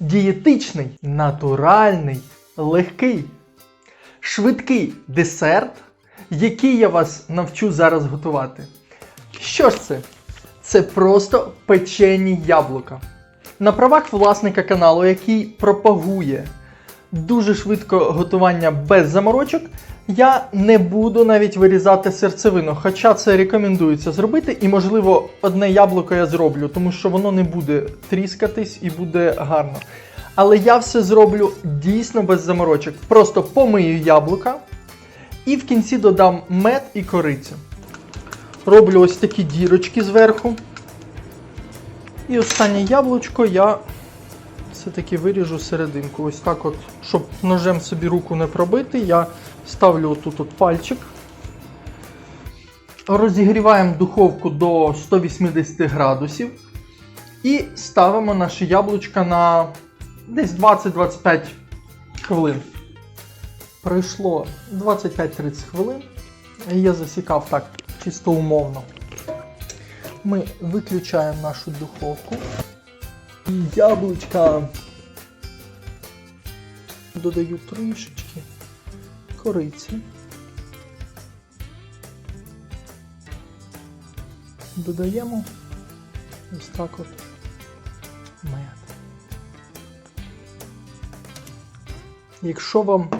дієтичний, натуральний, легкий, швидкий десерт, який я вас навчу зараз готувати. Що ж це? Це просто печені яблука. На правах власника каналу, який пропагує дуже швидко готування без заморочок, я не буду навіть вирізати серцевину, хоча це рекомендується зробити, і можливо одне яблуко я зроблю, тому що воно не буде тріскатись і буде гарно. Але я все зроблю дійсно без заморочок. Просто помию яблука і в кінці додам мед і корицю. Роблю ось такі дірочки зверху. І останнє яблучко я все-таки виріжу серединку. Ось так от, щоб ножем собі руку не пробити, я ставлю отут от пальчик. Розігріваємо духовку до 180 градусів. І ставимо наше яблучко на десь 20-25 хвилин. Пройшло 25-30 хвилин. Я засікав так чисто умовно. Ми виключаємо нашу духовку. І яблучка додаю трішечки кориці. Додаємо ось так от мед. Якщо вам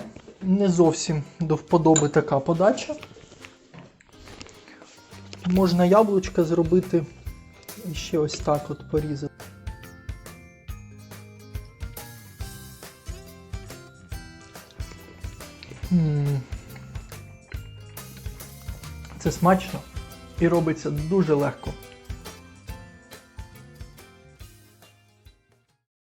не зовсім до вподоби така подача, можна яблучка зробити і ще ось так от порізати. Це смачно і робиться дуже легко.